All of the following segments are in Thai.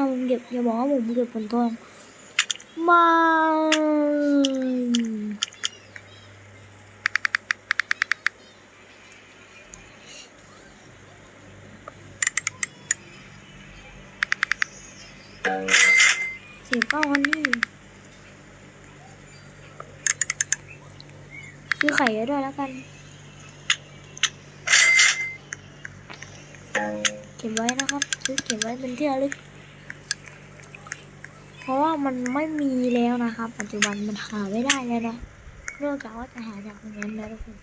ถ้าผมเก็บอย่าบอกว่าผมเก็บผลทองมาเสียเป้าฮันนี่ซื้อไข่ได้วยแล้วกันเก็บไว้นะครับ ซื้อเก็บไว้เป็นที่ระลึก ราะว่ามันไม่มีแล้วนะครับปัจจุบันมันหาไม่ได้แล้วนะนอกจากว่าจะหาจากตรงนั้นแล้วทุกคน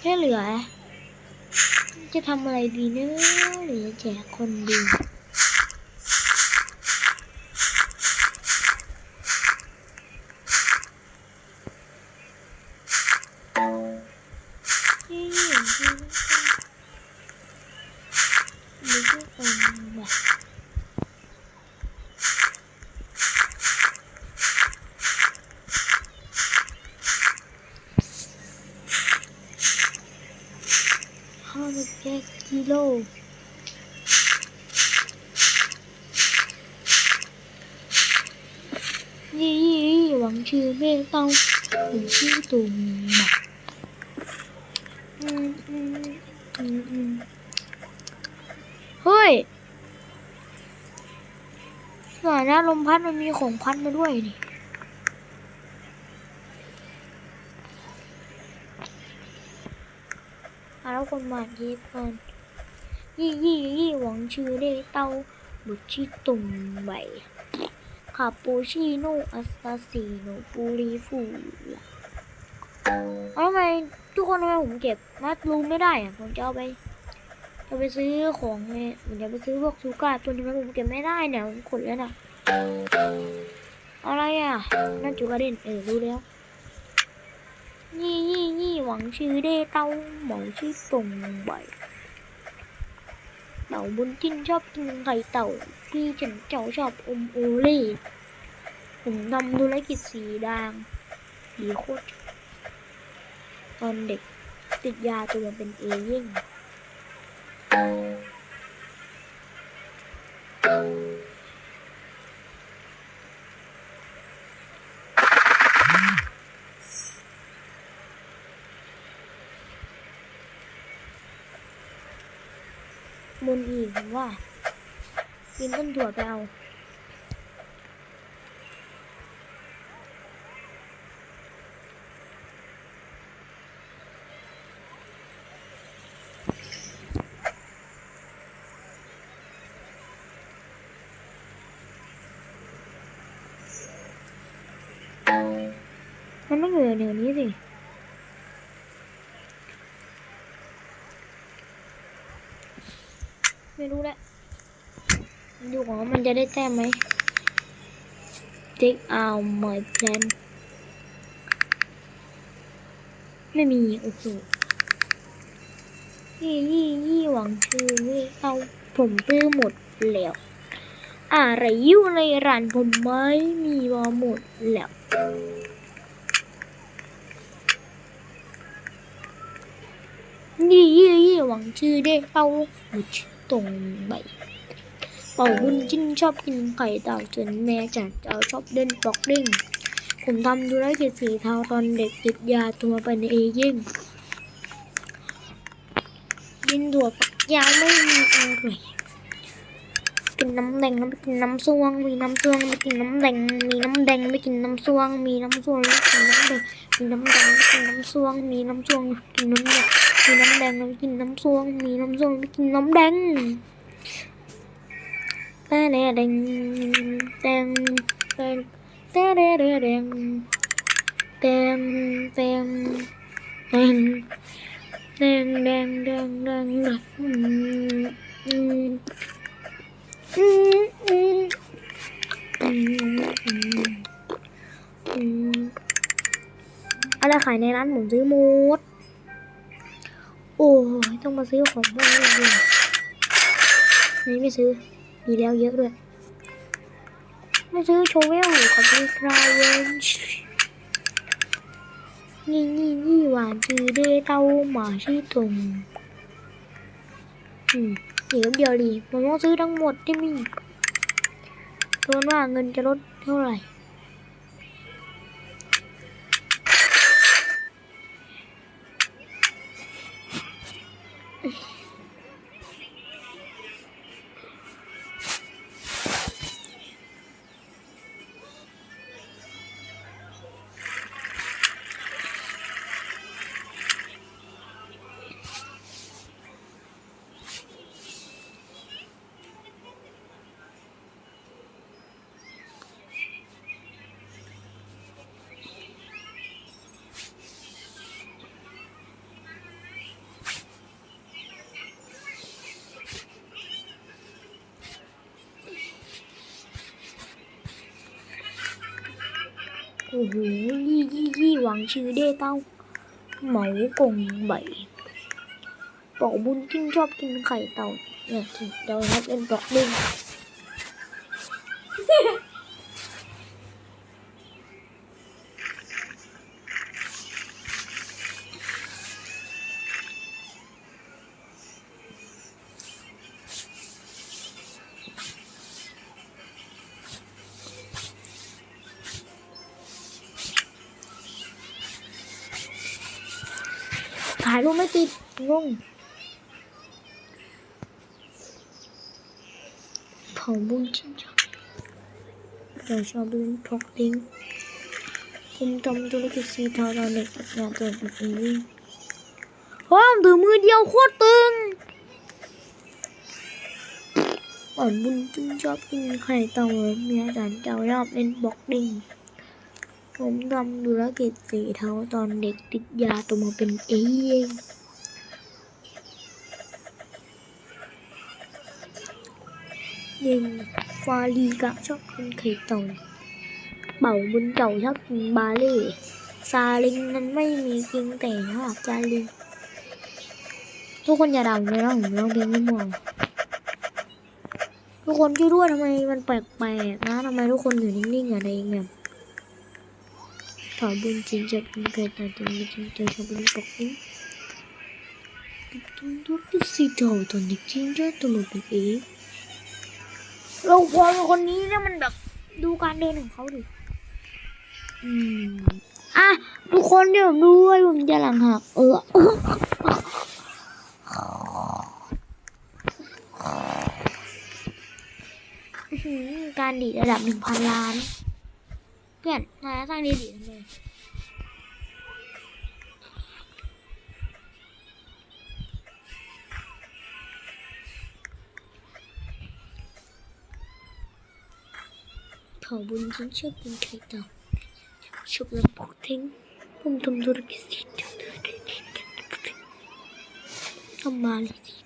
แค่เหลือ จะทำอะไรดีเนื้อหรือแจกคนดี nè hai mươi hai kilo gì vẫn chưa mê tông. Mình chưa tùng mặt. Ừ, ừ, ừ, Hui! หวังชื่อเมฆเต้าผมชื่อตุ่มหมักอืมอืมอืมอืมเฮ้ยน้าลมพัดมันมีของพัดมาด้วยนี่อาแล้วคนมาเย็บก่อนยี่ยี่ยี่หวังชื่อได้เต้าบุชิตุ่มใบคาปูชิโนอัสซาซิโนฟูริฟูล่ะเอาทำไมทุกคนทำไมผมเก็บมัดรูไม่ได้อะผมจะเอาไป จะไปซื้อของเนี่ยผมจะไปซื้อพวกซูการ์ตัวนี้ผมเก็บไม่ได้เนี่ยผมขนแล้วนะอะไรอะนั่นจูการ์เด่นเออรู้แล้วยี่ยี่ยี่หวังชื่อเด้เต้าหมอชื่อตรงใบเต่าบุญจินชอบกินไข่เต่าพี่ฉันเจ้าชอบอมโอเล่ผมทำธุรกิจสีดางสีโคตรตอนเด็กติดยาตัวเป็นเอเย่น บนอีกผมว่ากินต้นถั่วไปเอา มันต้องอยู่แถวนี้สิไม่รู้แหละดูว่ามันจะได้แต้มไหม Take out my plan ไม่มีโอเคยี่ยี่ยี่หวังชื่อนี่เอาผมซื้อหมดแล้วอะไรอยู่ในร้านผมไม่มีมาหมดแล้ว ยี่ยี่หวังชื่อได้เต้าบุชตรงใบเป่าบุญจิ้นชอบกินไข่เต่าส่วนแม่จัดเจ้าชอบเล่นบ็อกดิ้งผมทำธุรกิจสีเทาตอนเด็กติดยาตัวเป็นเอเย่นกินถั่วฝักยาวไม่มีอร่อยกินน้ำแดงแล้วไปกินน้ำซ่วง มีน้ำซ่วงไปกินน้ำแดง มีน้ำแดงไปกินน้ำซ่วง มีน้ำซ่วงแล้วกินน้ำแดง มีน้ำแดงแล้วกินน้ำซ่วง มีน้ำซ่วงกินน้ำแดง มีน้ำแดงแล้วกินน้ำซ่วงมีน้ำซ่วงแล้วกินน้ำแดงแต่แดงแดงแดงแดงแต่แดงแดงแดงแดงแดงแดงแดงแดงแดงแดงอืมอืมอืมอืมอะไรขายในร้านผมซื้อหมด โอ้ยต้องมาซื้อของพวกนี้เลยนี่ไม่ซื้อ มีแล้วเยอะด้วย ไม่ซื้อโชเวลกับมีคราเวนนี่นี่นี่หวานจือเดเต้าหมาชื่ตรงอืมเดี๋ยวเดียวดีเราต้องซื้อทั้งหมดที่มีดูว่าเงินจะลดเท่าไหร่ Yeah. โอ้โหยี่ยี่ยี่หวังชื่อเด้เต้าเหมากงใบบอกบุญจิ้งชอบกินไข่เต่าเนี่ยเดี๋ยวนัดเป็นบอกบุญายรูปไม่ติดงงเผาบุญจิ้งจอกเราชอบเล่นพกลิงก์ผมทำธุรกิจสีเทาตอนเด็กงานเกิดแบบนี้เฮ้ยผมถือมือเดียวโคตรตึงอ่อนบุญจิ้งชอบกินไข่เต่าเมียอาจารย์เจ้าชอบเล่นบล็อกดิ้ง ผมทำธุรกิจสีเทาตอนเด็กติดยาตัวมาเป็นเองยิงฟาลีกะชอบกินไข่ต่าเป่าบุญเก่าชอบกินบาเล่ซาลิงนั้นไม่มีจริงแต่ชอบจาลิงทุกคนอย่าด่าผมเลยนะผมร้องเพลงไม่มั่วทุกคนช่วยด้วยทำไมมันแปลกๆนะทำไมทุกคนอยู่นิ่งๆอะไรอย่างเงี้ย ถอบุญจริงจะเป็นเกิดแต่ตอนนี้จริงจะชอบเล่นปกนี้ตุ้มตุ้มตุ้มสีเทาตอนนี้จริงจะตัวมันเป็นเองเราพอคนนี้เนี่ยมันแบบดูการเดินของเขาดิอืมอะทุกคนเดี๋ยวดูด้วยผมจะหลังหักเอออื้อหือการดีดระดับหนึ่งพันล้าน เพื่อนนายสร้างดีดีทำไมเผาบุญฉันชอบกินไข่เต่าชอบแล้วปอกทิ้งผมทำธุรกิจสีเทาทำมาเลย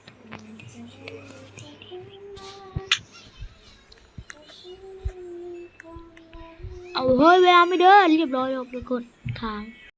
เฮ้ยเวลาไม่เดินเรียบร้อยแล้วทุกคนค้าง